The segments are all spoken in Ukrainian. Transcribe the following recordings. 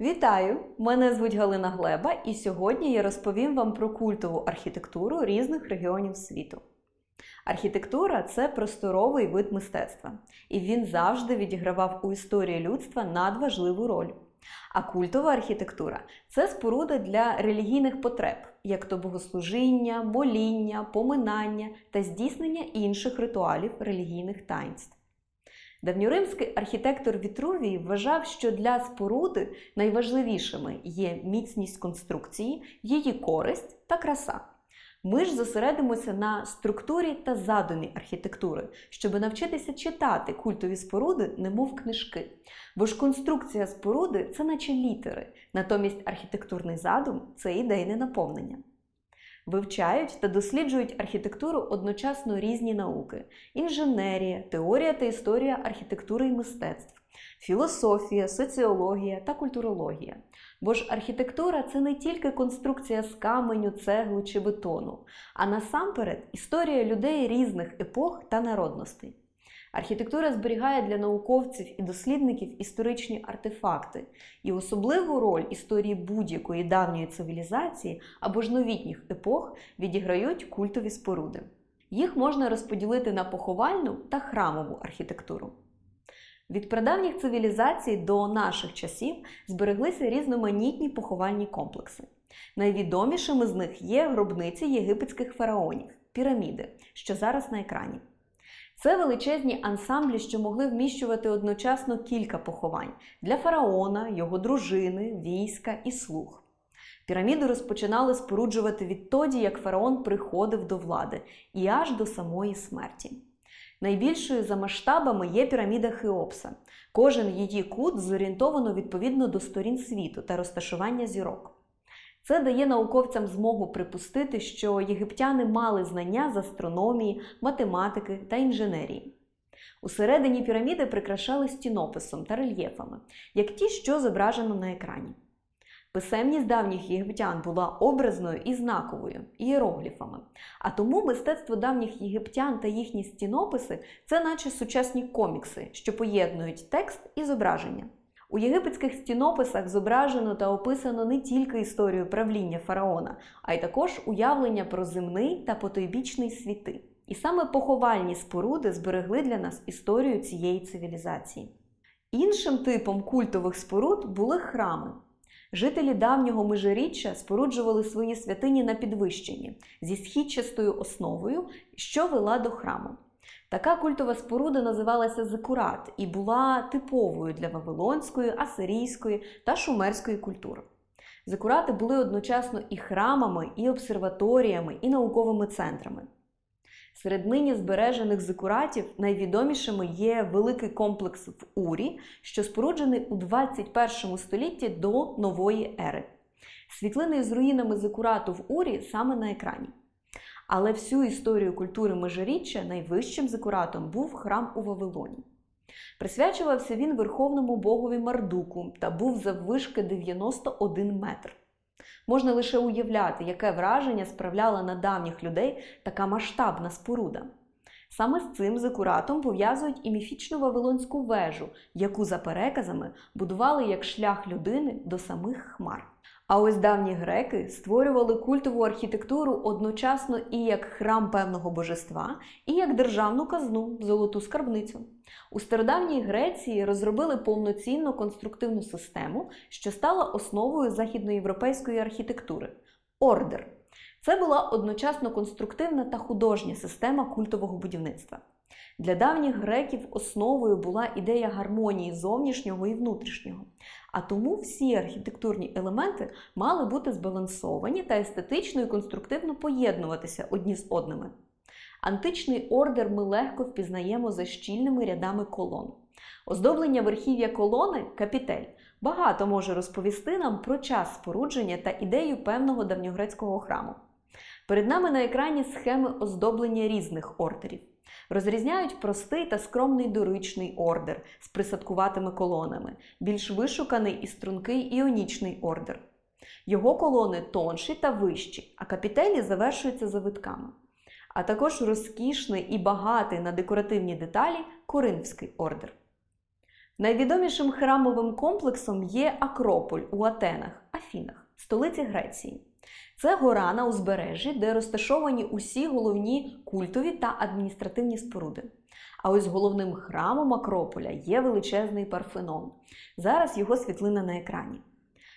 Вітаю! Мене звуть Галина Глеба, і сьогодні я розповім вам про культову архітектуру різних регіонів світу. Архітектура це просторовий вид мистецтва, і він завжди відігравав у історії людства надважливу роль. А культова архітектура це споруда для релігійних потреб, як то богослужіння, моління, поминання та здійснення інших ритуалів релігійних таїнств. Давньоримський архітектор Вітрувій вважав, що для споруди найважливішими є міцність конструкції, її користь та краса. Ми ж зосередимося на структурі та задумі архітектури, щоб навчитися читати культові споруди, немов книжки. Бо ж конструкція споруди це наче літери, натомість архітектурний задум це ідейне наповнення. Вивчають та досліджують архітектуру одночасно різні науки: інженерія, теорія та історія архітектури і мистецтв, філософія, соціологія та культурологія. Бо ж архітектура це не тільки конструкція з каменю, цеглу чи бетону, а насамперед історія людей різних епох та народностей. Архітектура зберігає для науковців і дослідників історичні артефакти, і особливу роль історії будь-якої давньої цивілізації або ж новітніх епох відіграють культові споруди. Їх можна розподілити на поховальну та храмову архітектуру. Від прадавніх цивілізацій до наших часів збереглися різноманітні поховальні комплекси. Найвідомішими з них є гробниці єгипетських фараонів піраміди, що зараз на екрані. Це величезні ансамблі, що могли вміщувати одночасно кілька поховань для фараона, його дружини, війська і слуг. Піраміди розпочинали споруджувати відтоді, як фараон приходив до влади, і аж до самої смерті. Найбільшою за масштабами є піраміда Хеопса. Кожен її кут зорієнтовано відповідно до сторін світу та розташування зірок. Це дає науковцям змогу припустити, що єгиптяни мали знання з астрономії, математики та інженерії. Усередині піраміди прикрашали стінописом та рельєфами, як ті, що зображено на екрані. Писемність давніх єгиптян була образною і знаковою ієрогліфами. А тому мистецтво давніх єгиптян та їхні стінописи це наче сучасні комікси, що поєднують текст і зображення. У єгипетських стінописах зображено та описано не тільки історію правління фараона, а й також уявлення про земний та потойбічний світи. І саме поховальні споруди зберегли для нас історію цієї цивілізації. Іншим типом культових споруд були храми. Жителі давнього межиріччя споруджували свої святині на підвищенні зі східчастою основою, що вела до храму. Така культова споруда називалася Зикурат і була типовою для вавилонської, асирійської та шумерської культури. Зикурати були одночасно і храмами, і обсерваторіями, і науковими центрами. Серед нині збережених зикуратів найвідомішими є великий комплекс в Урі, що споруджений у 21 столітті до нової ери. Світлини з руїнами зикурату в Урі саме на екрані. Але всю історію культури межиріччя найвищим зикуратом був храм у Вавилоні. Присвячувався він верховному богові Мардуку та був заввишки 91 метр. Можна лише уявляти, яке враження справляла на давніх людей така масштабна споруда. Саме з цим зикуратом пов'язують і міфічну Вавилонську вежу, яку за переказами будували як шлях людини до самих хмар. А ось давні греки створювали культову архітектуру одночасно і як храм певного божества, і як державну казну, золоту скарбницю. У стародавній Греції розробили повноцінну конструктивну систему, що стала основою західноєвропейської архітектури ордер. Це була одночасно конструктивна та художня система культового будівництва. Для давніх греків основою була ідея гармонії зовнішнього і внутрішнього. А тому всі архітектурні елементи мали бути збалансовані та естетично і конструктивно поєднуватися одні з одними. Античний ордер ми легко впізнаємо за щільними рядами колон. Оздоблення верхів'я колони капітель багато може розповісти нам про час спорудження та ідею певного давньогрецького храму. Перед нами на екрані схеми оздоблення різних ордерів. Розрізняють простий та скромний доричний ордер з присадкуватими колонами, більш вишуканий і стрункий іонічний ордер. Його колони тонші та вищі, а капітелі завершуються завитками. А також розкішний і багатий на декоративні деталі коринфський ордер. Найвідомішим храмовим комплексом є Акрополь у Атенах, Афінах, столиці Греції. Це гора на узбережжі, де розташовані усі головні культові та адміністративні споруди. А ось головним храмом Акрополя є величезний Парфенон. Зараз його світлина на екрані.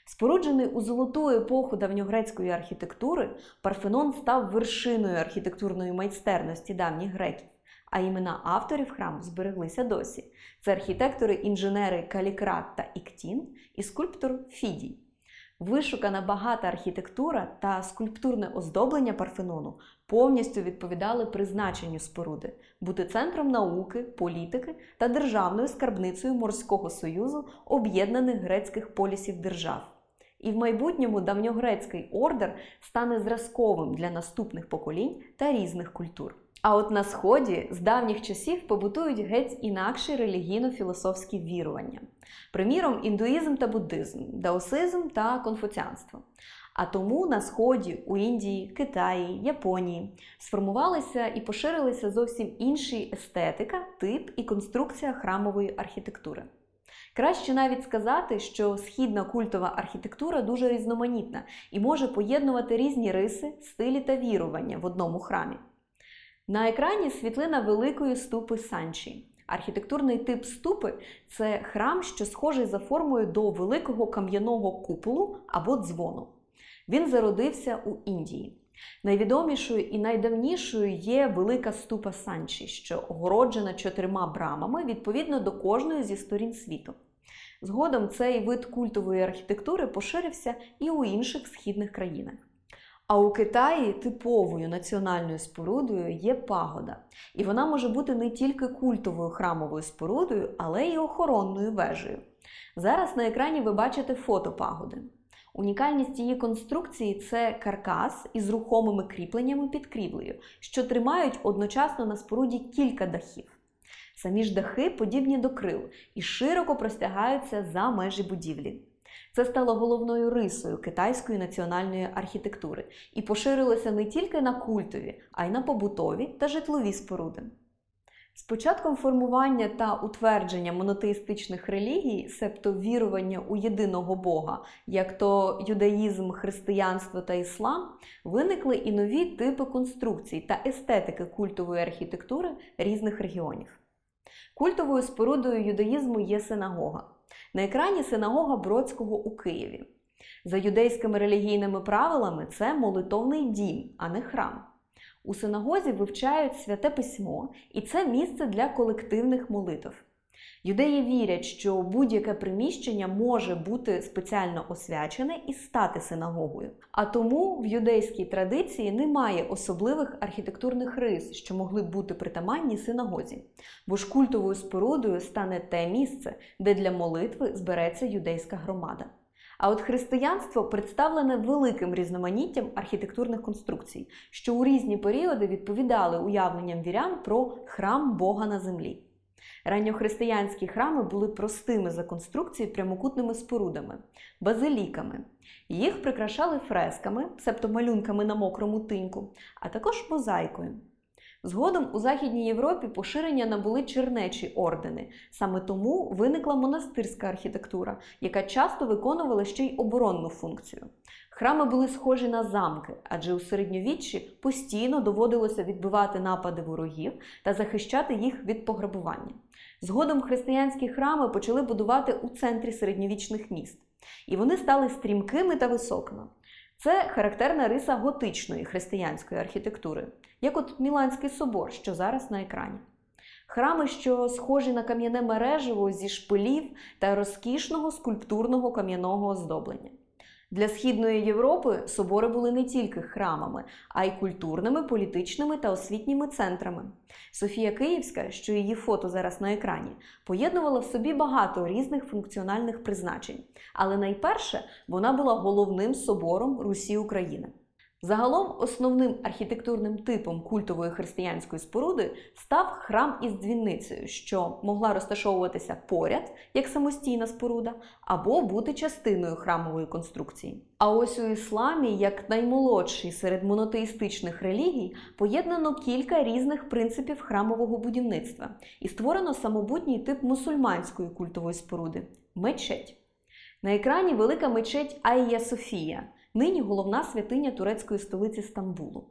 Споруджений у золоту епоху давньогрецької архітектури, Парфенон став вершиною архітектурної майстерності давніх греків, а імена авторів храму збереглися досі. Це архітектори-інженери Калікрат та Іктін і скульптор Фідій. Вишукана багата архітектура та скульптурне оздоблення Парфенону повністю відповідали призначенню споруди бути центром науки, політики та державною скарбницею Морського союзу об'єднаних грецьких полісів держав. І в майбутньому давньогрецький ордер стане зразковим для наступних поколінь та різних культур. А от на сході з давніх часів побутують геть інакші релігійно-філософські вірування. Приміром, індуїзм та буддизм, даосизм та конфуціанство. А тому на сході, у Індії, Китаї, Японії сформувалися і поширилися зовсім інші естетика, тип і конструкція храмової архітектури. Краще навіть сказати, що східна культова архітектура дуже різноманітна і може поєднувати різні риси, стилі та вірування в одному храмі. На екрані світлина великої ступи Санчі. Архітектурний тип ступи це храм, що схожий за формою до великого кам'яного куполу або дзвону. Він зародився у Індії. Найвідомішою і найдавнішою є велика ступа Санчі, що огороджена чотирма брамами відповідно до кожної зі сторін світу. Згодом цей вид культової архітектури поширився і у інших східних країнах. А у Китаї типовою національною спорудою є пагода, і вона може бути не тільки культовою храмовою спорудою, але й охоронною вежею. Зараз на екрані ви бачите фото пагоди. Унікальність її конструкції це каркас із рухомими кріпленнями під крівлею, що тримають одночасно на споруді кілька дахів. Самі ж дахи подібні до крил і широко простягаються за межі будівлі. Це стало головною рисою китайської національної архітектури і поширилося не тільки на культові, а й на побутові та житлові споруди. З початком формування та утвердження монотеїстичних релігій, себто вірування у єдиного Бога, як то юдаїзм, християнство та іслам, виникли і нові типи конструкцій та естетики культової архітектури різних регіонів. Культовою спорудою юдаїзму є синагога. На екрані синагога Бродського у Києві. За юдейськими релігійними правилами це молитовний дім, а не храм. У синагозі вивчають святе письмо, і це місце для колективних молитв. Юдеї вірять, що будь-яке приміщення може бути спеціально освячене і стати синагогою. А тому в юдейській традиції немає особливих архітектурних рис, що могли б бути притаманні синагозі, бо ж культовою спорудою стане те місце, де для молитви збереться юдейська громада. А от християнство представлене великим різноманіттям архітектурних конструкцій, що у різні періоди відповідали уявленням вірян про храм Бога на землі. Ранньохристиянські храми були простими за конструкції прямокутними спорудами, базиліками. Їх прикрашали фресками, себто малюнками на мокрому тиньку, а також мозаїкою. Згодом у Західній Європі поширення набули чернечі ордени. Саме тому виникла монастирська архітектура, яка часто виконувала ще й оборонну функцію. Храми були схожі на замки, адже у середньовіччі постійно доводилося відбивати напади ворогів та захищати їх від пограбування. Згодом християнські храми почали будувати у центрі середньовічних міст, і вони стали стрімкими та високими. Це характерна риса готичної християнської архітектури, як от Міланський собор, що зараз на екрані. Храми, що схожі на кам'яне мережево зі шпилів та розкішного скульптурного кам'яного оздоблення. Для Східної Європи собори були не тільки храмами, а й культурними, політичними та освітніми центрами. Софія Київська, що її фото зараз на екрані, поєднувала в собі багато різних функціональних призначень, але найперше вона була головним собором Русі України. Загалом основним архітектурним типом культової християнської споруди став храм із дзвіницею, що могла розташовуватися поряд як самостійна споруда, або бути частиною храмової конструкції. А ось у ісламі, як наймолодший серед монотеїстичних релігій, поєднано кілька різних принципів храмового будівництва і створено самобутній тип мусульманської культової споруди мечеть. На екрані велика мечеть Айя Софія, нині головна святиня турецької столиці Стамбулу.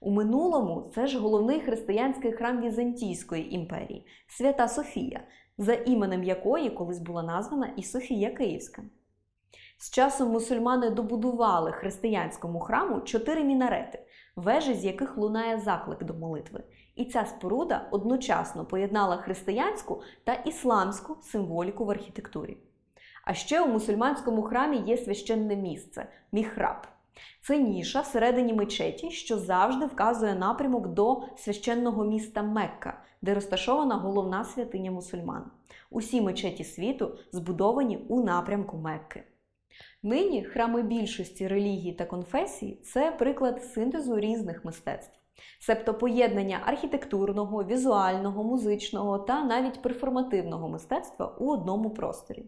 У минулому це ж головний християнський храм Візантійської імперії Свята Софія, за іменем якої колись була названа і Софія Київська. З часом мусульмани добудували християнському храму чотири мінарети, вежі з яких лунає заклик до молитви. І ця споруда одночасно поєднала християнську та ісламську символіку в архітектурі. А ще у мусульманському храмі є священне місце міхраб. Це ніша всередині мечеті, що завжди вказує напрямок до священного міста Мекка, де розташована головна святиня мусульман. Усі мечеті світу збудовані у напрямку Мекки. Нині храми більшості релігій та конфесій це приклад синтезу різних мистецтв, себто поєднання архітектурного, візуального, музичного та навіть перформативного мистецтва у одному просторі.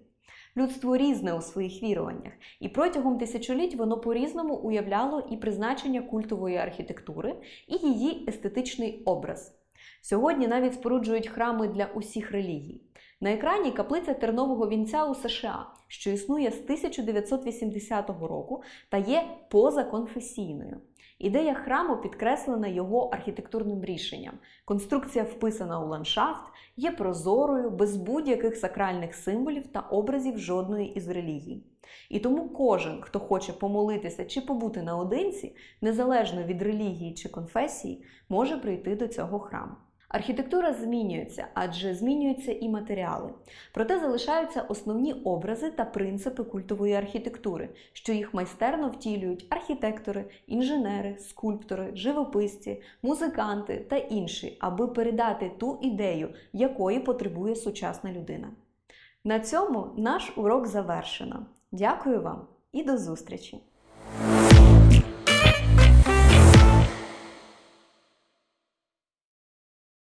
Людство різне у своїх віруваннях, і протягом тисячоліть воно по-різному уявляло і призначення культової архітектури, і її естетичний образ. Сьогодні навіть споруджують храми для усіх релігій. На екрані каплиця Тернового вінця у США, що існує з 1980 року та є позаконфесійною. Ідея храму підкреслена його архітектурним рішенням. Конструкція вписана у ландшафт, є прозорою, без будь-яких сакральних символів та образів жодної із релігій. І тому кожен, хто хоче помолитися чи побути наодинці, незалежно від релігії чи конфесії, може прийти до цього храму. Архітектура змінюється, адже змінюються і матеріали. Проте залишаються основні образи та принципи культової архітектури, що їх майстерно втілюють архітектори, інженери, скульптори, живописці, музиканти та інші, аби передати ту ідею, якої потребує сучасна людина. На цьому наш урок завершено. Дякую вам і до зустрічі!